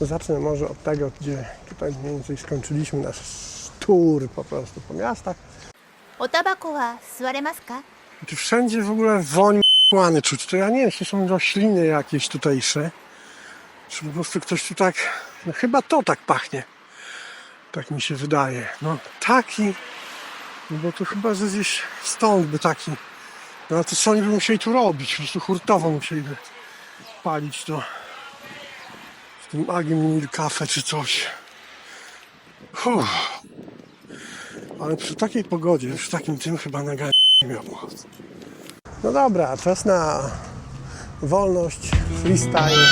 Zacznę może od tego, gdzie tutaj mniej więcej skończyliśmy nasz tour po prostu po miastach. O tabaku wa? Czy wszędzie w ogóle woń marihuany czuć? To ja nie wiem, czy są rośliny jakieś tutejsze. Czy po prostu ktoś tu tak... No chyba to tak pachnie. Tak mi się wydaje. No taki... No bo to chyba że gdzieś stąd by taki... No ale to co oni by musieli tu robić? Po prostu hurtowo musieliby palić to. W tym Agim Cafe czy coś. Uff. Ale przy takiej pogodzie, przy takim tym chyba na nie miał mocy. No dobra, czas na wolność, freestyle.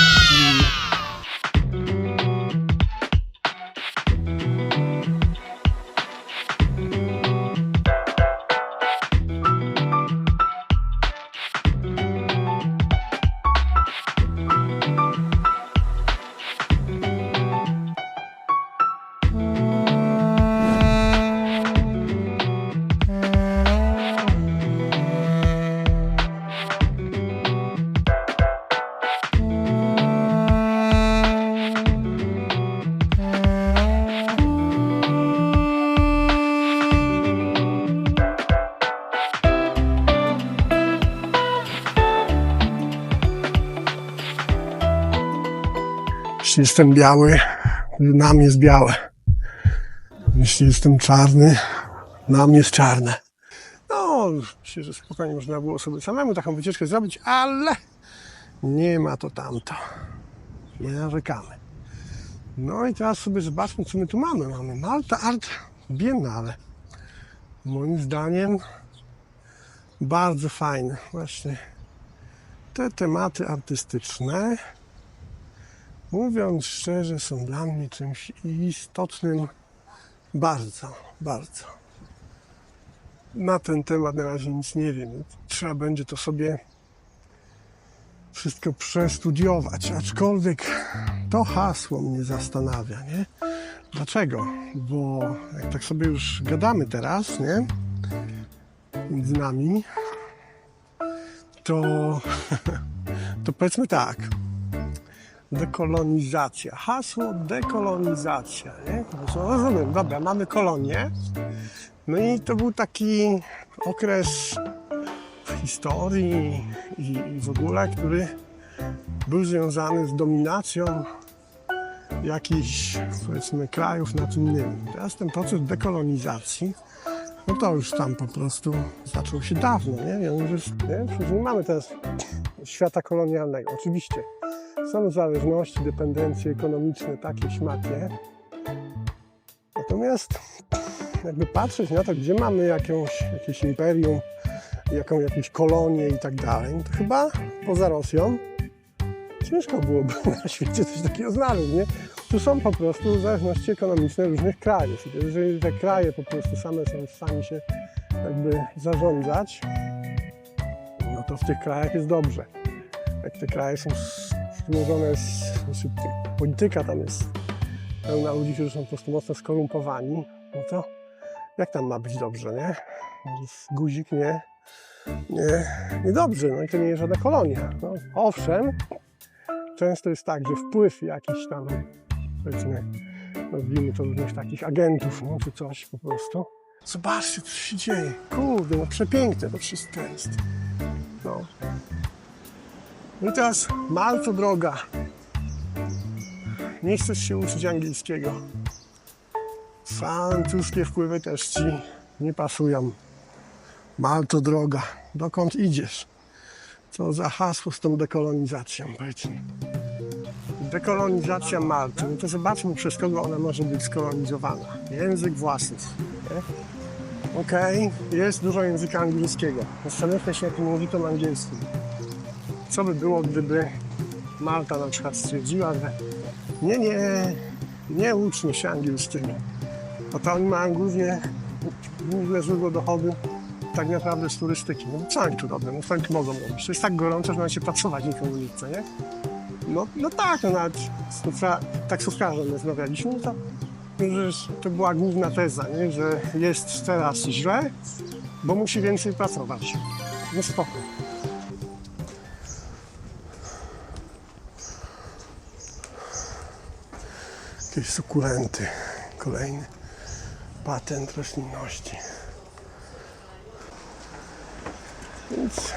Jeśli jestem biały, nam jest białe. Jeśli jestem czarny, nam jest czarne. No, myślę, że spokojnie można było sobie samemu taką wycieczkę zrobić, ale nie ma to tamto. Nie narzekamy. No i teraz sobie zobaczmy, co my tu mamy. Mamy Malta Art Biennale. Moim zdaniem bardzo fajne. Właśnie te tematy artystyczne mówiąc szczerze, są dla mnie czymś istotnym bardzo, bardzo. Na ten temat na razie nic nie wiem. Trzeba będzie to sobie wszystko przestudiować. Aczkolwiek to hasło mnie zastanawia, nie? Dlaczego? Bo jak tak sobie już gadamy teraz, nie? Między nami, to, to powiedzmy tak dekolonizacja. Hasło dekolonizacja, nie? No, Rozumiem, dobra, mamy kolonię. No i to był taki okres w historii i, i w ogóle, który był związany z dominacją jakichś, powiedzmy, krajów nad innymi. Teraz ten proces dekolonizacji, no to już tam po prostu zaczął się dawno, nie? Ja mówię, nie? Przecież nie mamy teraz świata kolonialnego, oczywiście są zależności, dependencje ekonomiczne, takie śmakie. Natomiast jakby patrzeć na to, gdzie mamy jakąś, jakieś imperium, jaką, jakieś kolonie i tak dalej, to chyba poza Rosją ciężko byłoby na świecie coś takiego znaleźć, nie? Tu są po prostu zależności ekonomiczne różnych krajów. Jeżeli te kraje po prostu same są w stanie się jakby zarządzać, no to w tych krajach jest dobrze. Jak te kraje są złożone z, znaczy polityka tam jest pełna ludzi, którzy są po prostu mocno skorumpowani, no to jak tam ma być dobrze, nie? Guzik nie, nie, nie dobrze, no i to nie jest żadna kolonia. No, owszem, często jest tak, że wpływ jakiś tam, powiedzmy, nazwijmy to różnych takich agentów, no, czy coś po prostu. Zobaczcie, co się dzieje. Kurde, no przepiękne to wszystko jest. No. I teraz Malto droga. Nie chcesz się uczyć angielskiego. Francuskie wpływy też ci nie pasują. Malto droga. Dokąd idziesz? Co za hasło z tą dekolonizacją, powiedz mi. Dekolonizacja Malty. No to zobaczmy, przez kogo ona może być skolonizowana. Język własny. Okej, jest dużo języka angielskiego. Zastanówmy się, jakim językiem angielskim co by było, gdyby Malta na przykład stwierdziła, że nie, nie, nie uczmy się angielskiego. Bo to oni mają głównie, główne źródło dochodu tak naprawdę z turystyki. No co oni tu robią? No co oni tu mogą robić? To jest tak gorąco, że mają się pracować nikomu nie nie? No, no tak, no nawet taksówka- taksówkarzem rozmawialiśmy, no to, to była główna teza, nie? że jest teraz źle, bo musi więcej pracować. No spoko. Jakieś sukulenty. Kolejny patent roślinności. Więc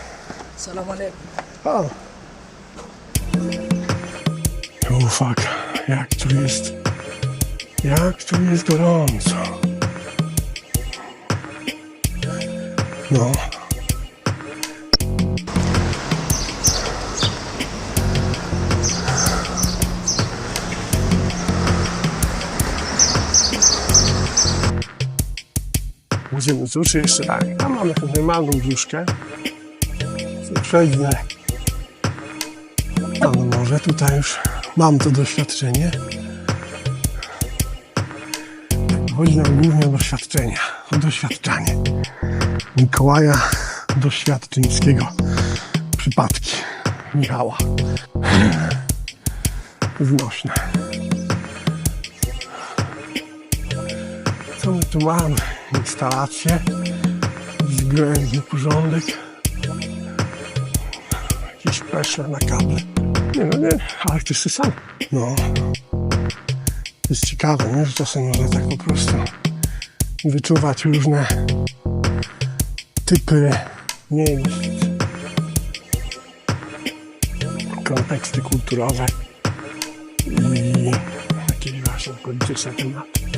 Salam alaikum. O! O fuck, jak tu jest, jak tu jest gorąco. No. Będziemy cóż jeszcze tak. Mamy taką normalną brzuszkę. Przejdźmy no, no może tutaj już mam to doświadczenie. Chodzi nam głównie o doświadczenia, o doświadczanie. Mikołaja Doświadczyńskiego. Przypadki Michała. Znośne. Co my tu mamy? Instalacje, względny porządek jakieś peszle na kable. Nie no nie, ale to jest sam. No. To jest ciekawe, nie? że czasem można tak po prostu wyczuwać różne typy miejsc, konteksty kulturowe i jakieś właśnie polityczne tematy.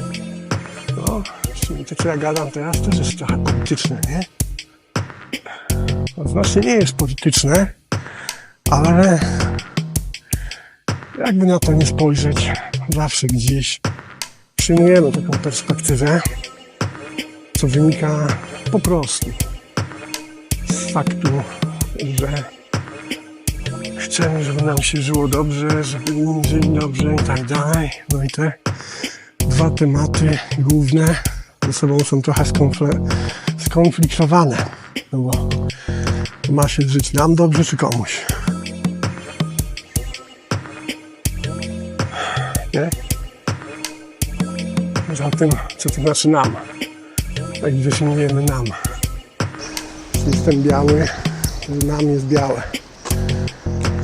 To co ja gadam teraz też jest trochę polityczne, nie? To znaczy nie jest polityczne, ale jakby na to nie spojrzeć, zawsze gdzieś przyjmujemy taką perspektywę, co wynika po prostu z faktu, że chcemy, żeby nam się żyło dobrze, żeby inni żyli dobrze i tak dalej. No i te dwa tematy główne ze sobą są trochę skonfliktowane. No bo ma się żyć nam dobrze czy komuś? Nie? Zatem, co to znaczy nam? Jak definiujemy nam? Jeśli jestem biały, to nam jest białe.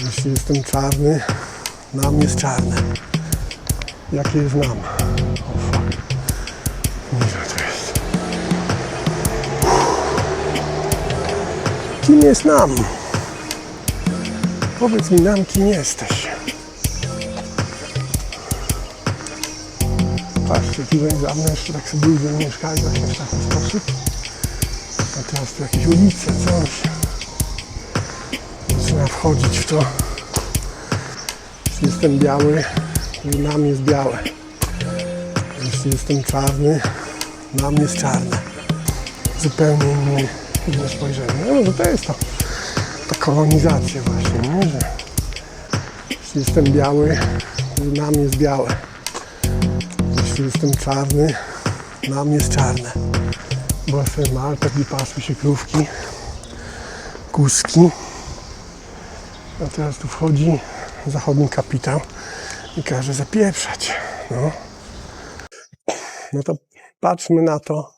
Jeśli jestem czarny, nam jest czarne. Jakie jest nam? Co to jest. Kim jest nam? Powiedz mi nam, kim jesteś. Za mną jeszcze tak sobie ludzie mieszkali właśnie w taki sposób. A teraz tu jakieś ulice, coś. Zaczyna wchodzić w to. Jestem biały, to nam jest białe. Jestem czarny, nam jest czarne. Zupełnie inny, inne spojrzenie. No może to jest to, ta kolonizacja właśnie, nie? że jeśli jestem biały, to nam jest białe. Jeśli jestem czarny, nam jest czarne. Bo w Alpach i pasły się krówki, kuski. A teraz tu wchodzi zachodni kapitał i każe zapieprzać. No. No to patrzmy na to.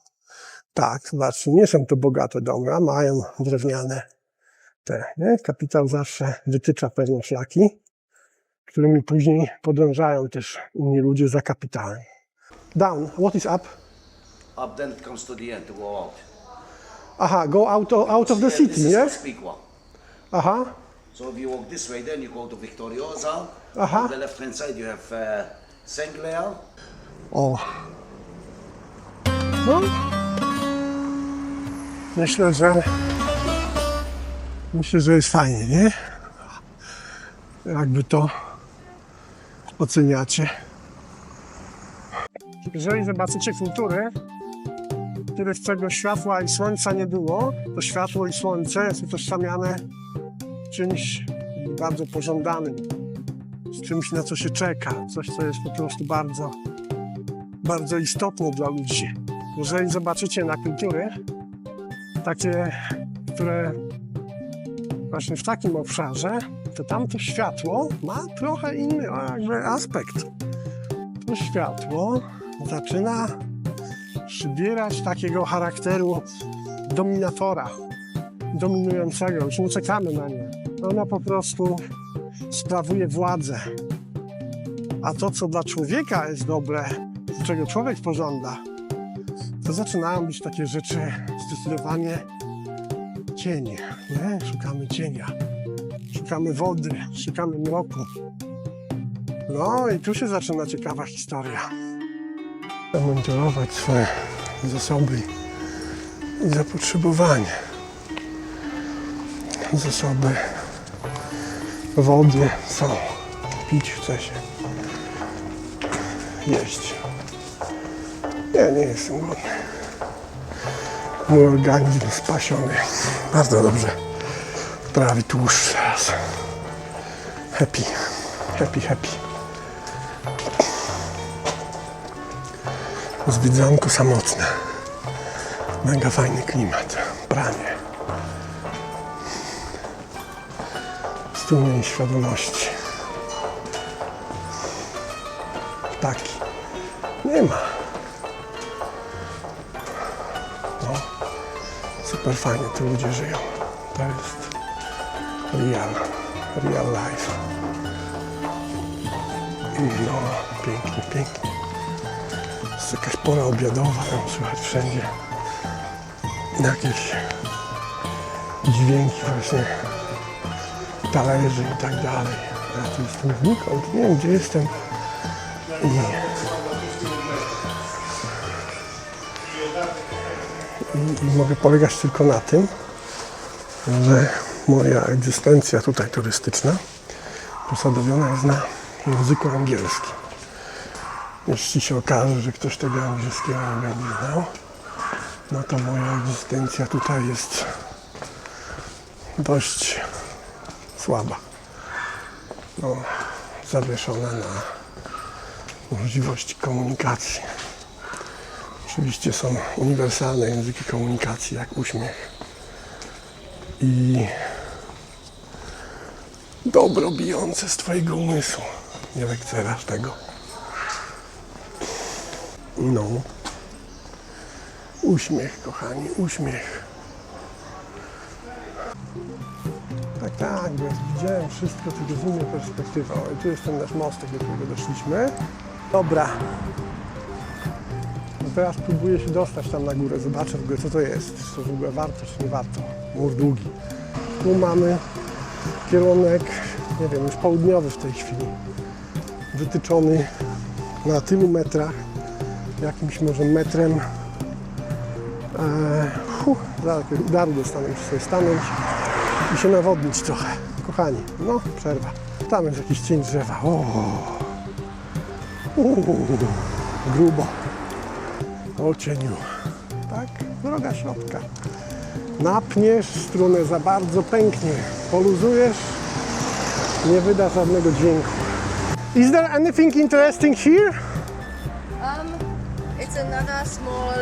Tak, zobaczcie, nie są to bogate domy, a mają drewniane te. Nie? Kapitał zawsze wytycza pewne szlaki, którymi później podążają też inni ludzie za kapitałem. Down. What is up? Up then it comes to the end to go out. Aha, go out of, out of the This city, is nie? speak one. Aha. So if you walk this way, then you go to Victoriosa. Uh-huh. On the left hand side you have uh. O. No. Myślę, że myślę, że jest fajnie, nie? Jakby to oceniacie. Jeżeli zobaczycie kultury, których czego światła i słońca nie było, to światło i słońce jest utożsamiane czymś bardzo pożądanym, z czymś, na co się czeka, coś, co jest po prostu bardzo bardzo istotne dla ludzi. Jeżeli zobaczycie na kultury, takie, które właśnie w takim obszarze, to tam to światło ma trochę inny aspekt. To światło zaczyna przybierać takiego charakteru dominatora, dominującego. Już nie czekamy na nie. Ona po prostu sprawuje władzę. A to, co dla człowieka jest dobre, czego człowiek pożąda, to zaczynają być takie rzeczy zdecydowanie cienie. Nie? Szukamy cienia, szukamy wody, szukamy mroku. No i tu się zaczyna ciekawa historia. Monitorować swoje zasoby i zapotrzebowanie. Zasoby wody są. Pić chce się. Jeść. Nie, nie jestem głodny. Mój organizm spasiony. Bardzo dobrze. Prawie tłuszcz teraz. Happy. Happy, happy. Zwiedzanko samotne. Mega fajny klimat. Pranie. Strumień świadomości. Ptaki. Nie ma. Super fajnie tu ludzie żyją. To jest real. Real life. No, pięknie, pięknie. Jest jakaś pora obiadowa, tam słychać wszędzie jakieś dźwięki właśnie talerzy i tak dalej. Ja tu jestem znikąd, nie wiem gdzie jestem. I, mogę polegać tylko na tym, że moja egzystencja tutaj turystyczna posadowiona jest na języku angielskim. Jeśli się okaże, że ktoś tego angielskiego nie będzie znał, no to moja egzystencja tutaj jest dość słaba. No, zawieszona na możliwości komunikacji. Oczywiście są uniwersalne języki komunikacji, jak uśmiech i dobro bijące z Twojego umysłu. Nie lekceważ tego. No. Uśmiech, kochani, uśmiech. Tak, tak, ja widziałem wszystko tylko z innej perspektywy. O, i tu jest ten nasz mostek, do którego doszliśmy. Dobra. Teraz próbuję się dostać tam na górę, zobaczę w ogóle co to jest. Czy to w ogóle warto, czy nie warto. Mur długi. Tu mamy kierunek, nie wiem, już południowy w tej chwili. Wytyczony na tylu metrach, jakimś może metrem Eee, huh, zaraz udaru dostanę, muszę sobie stanąć i się nawodnić trochę. Kochani, no przerwa. Tam jest jakiś cień drzewa. O, Uuu, grubo. O cieniu. Tak, droga środka. Napniesz strunę za bardzo, pęknie. Poluzujesz, nie wyda żadnego dźwięku. Is there anything interesting here? Um, it's another small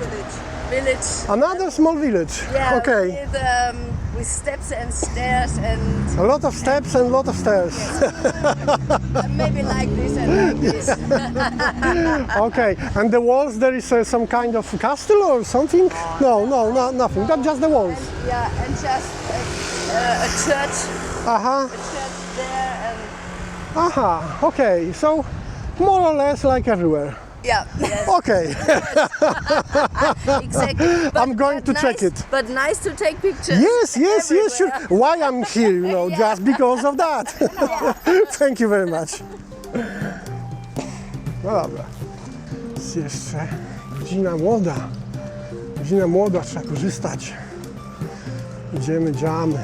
village. Village. Another small village. Yeah. Okay. With, um, with steps and stairs and A lot of steps and a lot of stairs. maybe like this and like this. Okay, and the walls there is uh, some kind of castle or something? No, no, no nothing. Not just the walls. yeah, and just a, uh, a church, Aha, a church there and aha. Okay, so more or less like everywhere. Yeah, yes, Okay, exactly. But, I'm going to nice, check it. But nice to take pictures. yes, yes, yes, sure. Why I'm here, you know, just because of that. Thank you very much. No dobra. Jest jeszcze godzina młoda. Godzina młoda, trzeba korzystać. Idziemy, działamy.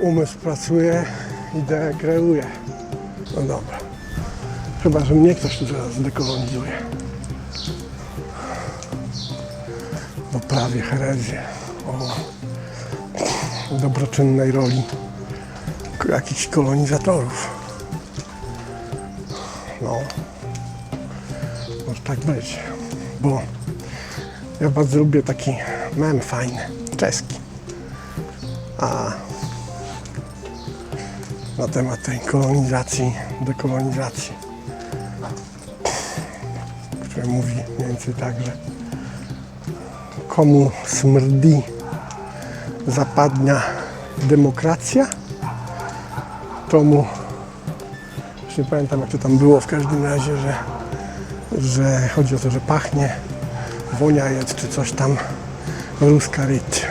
Umysł pracuje, idea kreuje. No dobra. Chyba, że mnie ktoś tu zaraz zdekolonizuje. Poprawię herezję o dobroczynnej roli jakichś kolonizatorów. No, może tak być, bo ja bardzo lubię taki mem fajny, czeski. A na temat tej kolonizacji, dekolonizacji, mówi mniej więcej tak, że komu smrdzi zapadnia demokracja, tomu nie pamiętam jak to tam było, w każdym razie, że, że chodzi o to, że pachnie, wonia jest czy coś tam, ruska ryt.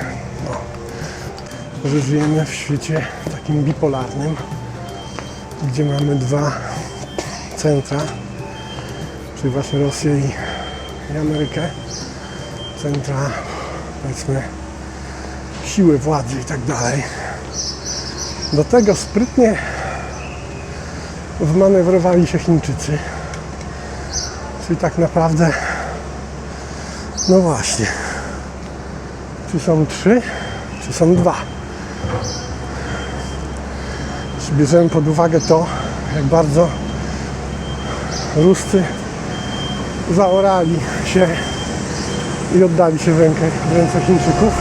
No. Że żyjemy w świecie takim bipolarnym, gdzie mamy dwa centra, czyli właśnie Rosję i, i Amerykę. Centra, powiedzmy, siły władzy i tak dalej. Do tego sprytnie wmanewrowali się Chińczycy. Czyli tak naprawdę, no właśnie, czy są trzy, czy są dwa. Jeśli bierzemy pod uwagę to, jak bardzo Ruscy zaorali się i oddali się w, rękę, w ręce Chińczyków.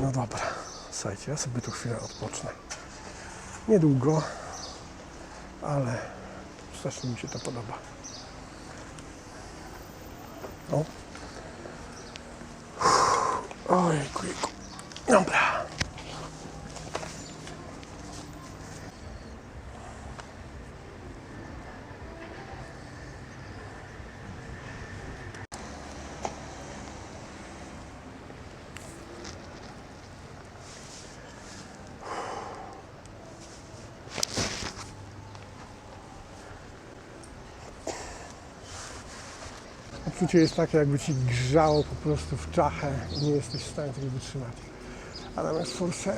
No dobra, słuchajcie, ja sobie tu chwilę odpocznę. Niedługo, ale strasznie mi się to podoba. O. Ojku, jejku. Dobra. Uczucie jest takie, jakby ci grzało po prostu w czachę i nie jesteś w stanie tego wytrzymać. A jest for sale.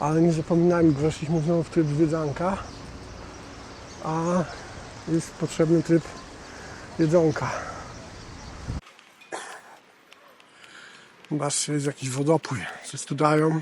Ale nie zapominajmy, bo weszliśmy znowu w tryb zwiedzanka, a jest potrzebny tryb jedzonka. Zobaczcie, jest jakiś wodopój. Wszyscy tu dają